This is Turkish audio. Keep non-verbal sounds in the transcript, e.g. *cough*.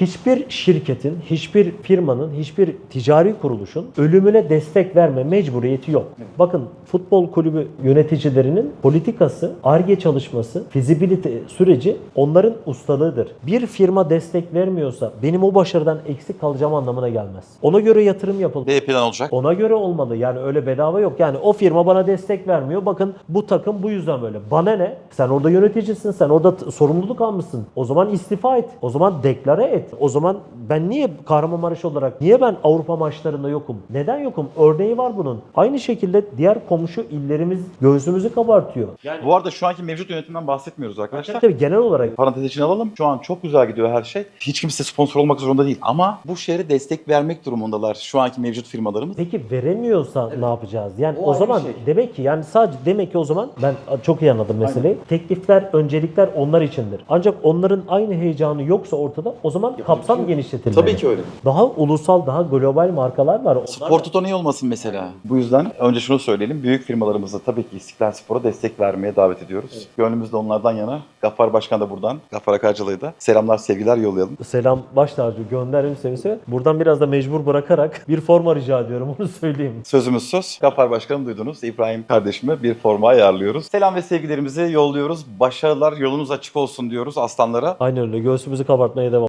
Hiçbir şirketin, hiçbir firmanın, hiçbir ticari kuruluşun ölümüne destek verme mecburiyeti yok. Bakın futbol kulübü yöneticilerinin politikası, ARGE çalışması, fizibilite süreci onların ustalığıdır. Bir firma destek vermiyorsa benim o başarıdan eksik kalacağım anlamına gelmez. Ona göre yatırım yapılır. B plan olacak. Ona göre olmalı. Yani öyle bedava yok. Yani o firma bana destek vermiyor. Bakın bu takım bu yüzden böyle. Bana ne? Sen orada yöneticisin. Sen orada sorumluluk almışsın. O zaman istifa et. O zaman deklare et. O zaman ben niye Kahramanmaraş olarak niye ben Avrupa maçlarında yokum? Neden yokum? Örneği var bunun. Aynı şekilde diğer komşu illerimiz göğsümüzü kabartıyor. Yani Bu arada şu anki mevcut yönetimden bahsetmiyoruz arkadaşlar. tabii genel olarak Parantez için alalım. Şu an çok güzel gidiyor her şey. Hiç kimse sponsor olmak zorunda değil. Ama bu şehre destek vermek durumundalar şu anki mevcut firmalarımız. Peki veremiyorsa ne yapacağız? Yani O o, zaman şey. demek ki yani sadece demek ki o zaman ben çok iyi anladım meseleyi. Teklifler, öncelikler onlar içindir. Ancak onların aynı heyecanı yoksa ortada o zaman kapsam genişletilmeli. Tabii ki öyle. Daha ulusal, daha global markalar var. Onlar Spor Toto niye olmasın mesela? Bu yüzden önce şunu söyleyelim. Büyük firmalarımıza tabii ki İstiklal Spor'a destek vermeye davet ediyoruz. Gönlümüz de onlardan yana. Gaffar Başkan da buradan. Gaffar Akarcılı'ya da selamlar, sevgiler yollayalım. Selam baş tacı gönderim seni. Buradan biraz da mecbur bırakarak *laughs* bir forma rica ediyorum onu söyleyeyim. Sözümüz söz. Gaffar Başkanım duydunuz. İbrahim kardeşime bir forma ayarlıyoruz. Selam ve sevgilerimizi yolluyoruz. Başarılar yolunuz açık olsun diyoruz aslanlara. Aynen öyle göğsümüzü kabartmaya devam.